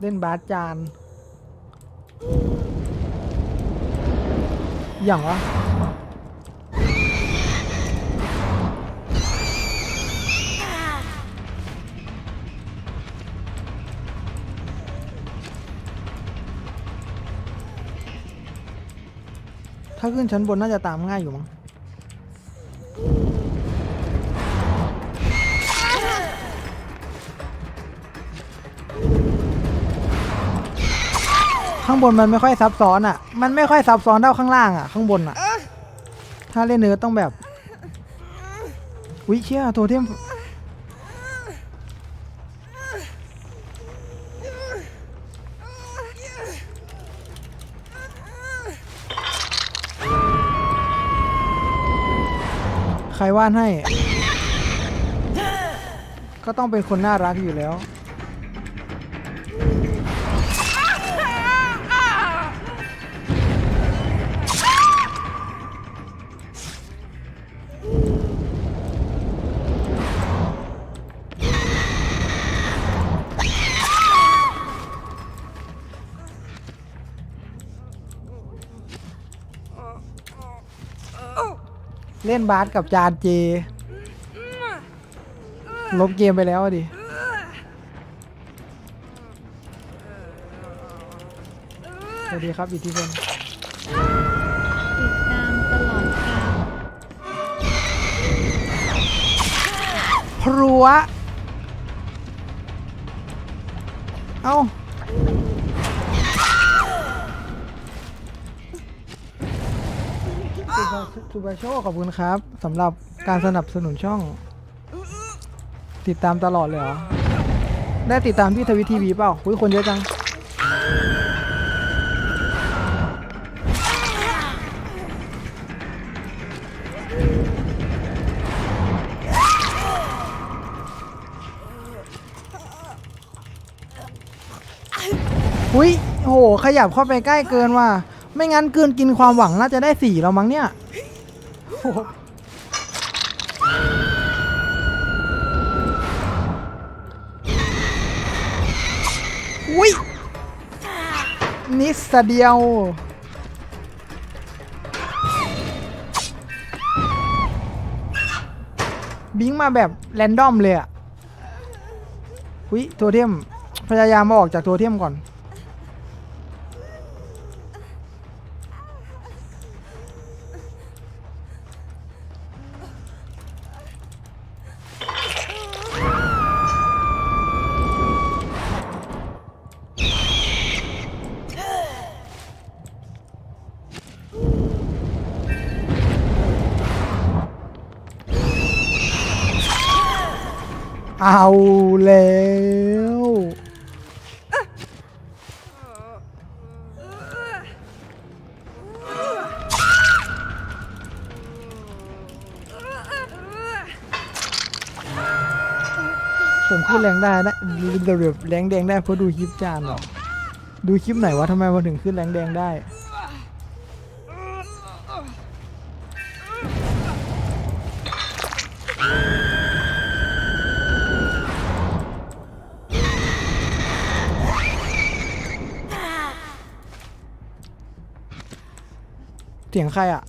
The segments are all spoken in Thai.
เล่นบาสจาน อย่างวะถ้าขึ้นชั้นบนน่าจะตามง่ายอยู่มั้ง ข้างบนมันไม่ค่อยซับซ้อนอะ มันไม่ค่อยซับซ้อนเท่าข้างล่างอะ ข้างบนอะ ถ้าเล่นเนื้อต้องแบบวิเชี่ยโทเทมใครวาดให้ ก็ต้องเป็นคนน่ารักอยู่แล้ว เล่นบาสกับจานเจ ลบเกมไปแล้วอะดิ สวัสดีครับอิทธิพลติดตามตลอดกาลพรัว เอ้า ซูบาโชขอบคุณครับสำหรับการสนับสนุนช่อง ติดตามตลอดเลยเหรอ ได้ติดตามที่ทวิตทีวีเปล่าคุยคนเยอะจัง อุ้ยโห ขยับเข้าไปใกล้เกินว่ะ ไม่งั้นเกินกินความหวังน่าจะได้สี่แล้วมั้งเนี่ยโอ้โหอุ้ยนิดเดียวบิงมาแบบแรนดอมเลยอะวิโทเทมพยายามมาออกจากโทเทมก่อน เอาแล้วผมขึ้นแรงได้นะเดือบแรงแดงได้เพราะดูคลิปจานหรอ ดูคลิปไหนวะทำไมมาถึงขึ้นแรงแดงได้ สียงใครอะ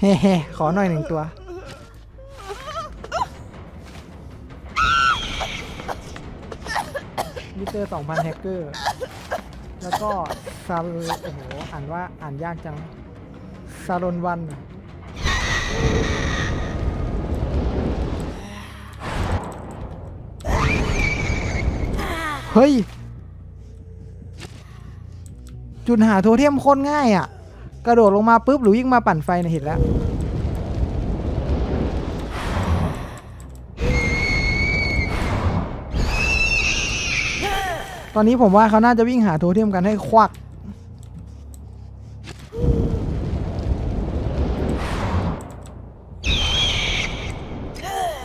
เฮ้เฮ้ขอหน่อยหนึ่งตัว มิเตอร์สองพันแฮกเกอร์ แล้วก็ซาโอ้โห อ่านว่าอ่านยากจังซาลอนวัน เฮ้ย จุดหาโทเทมโคตรง่ายอะ กระโดดลงมาปุ๊บหรือวิ่งมาปั่นไฟนี่ยเห็นแล้วตอนนี้ผมว่าเขาน่าจะวิ่งหาโทเทมกันให้ควัก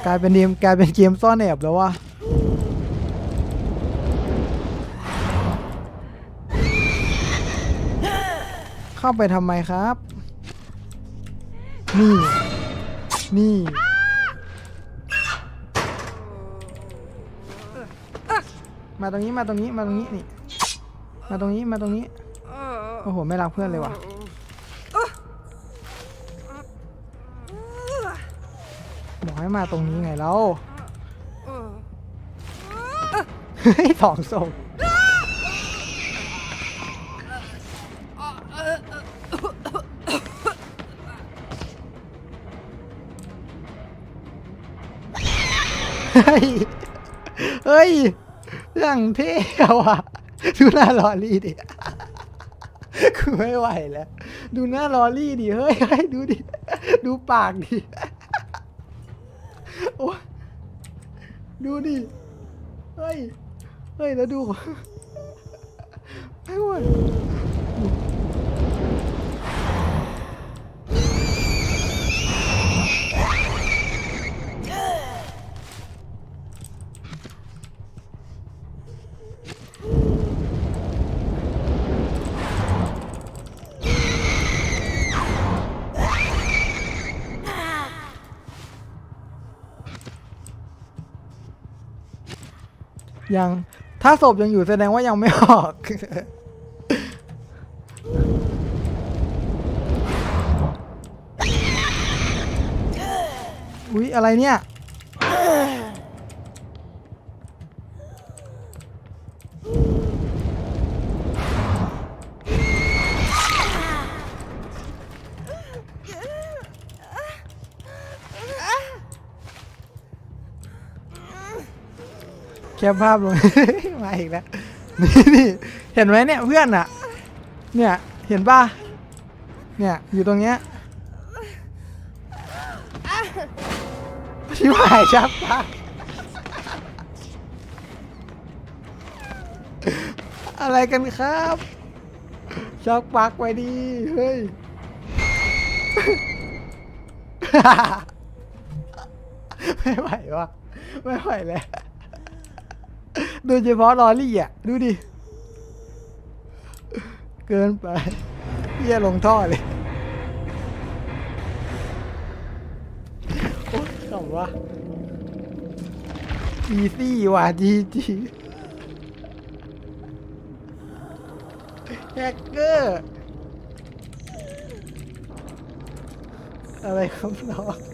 กลายเป็นเกมกลายเป็นเกมซ่อนแอบแล้วว่ะ เข้าไปทำไมครับ นี่ นี่ มาตรงนี้มาตรงนี้มาตรงนี้นี่ มาตรงนี้มาตรงนี้ โอ้โห ไม่รักเพื่อนเลยว่ะ บอกให้มาตรงนี้ไงแล้วเฮ้ยสองศพ เฮ้ย เฮ้ยอย่างเท่ว่ะดูหน้าลอรี่ดิคือไม่ไหวแล้ว ดูหน้าลอรี่ดิ เฮ้ยเฮ้ยดูดิ ดูปากดิ โอ้ยดูดิ เฮ้ย เฮ้ย แล้วดูไม่ไหว ยัง ถ้าศพยังอยู่แสดงว่ายังไม่ออก อุ๊ย อะไรเนี่ย ปภาพลง มาอีกแล้วนี่นี่เห็นไหมเนี่ยเพื่อนอะ เนี่ยเห็นป่ะเนี่ยอยู่ตรงเนี้ยชิบหายชับปะอะไรกันครับชักปักไว้ดีเฮ้ยไม่ไหววะไม่ไหวแล้ว โดยเฉพาะลอรี่อะ ดูดิ เกินไปเฮียลงท่อเลย โอ๊ยขำวะอีซี่ว่ะจีจีแฮกเกอร์ อะไรครับน้อง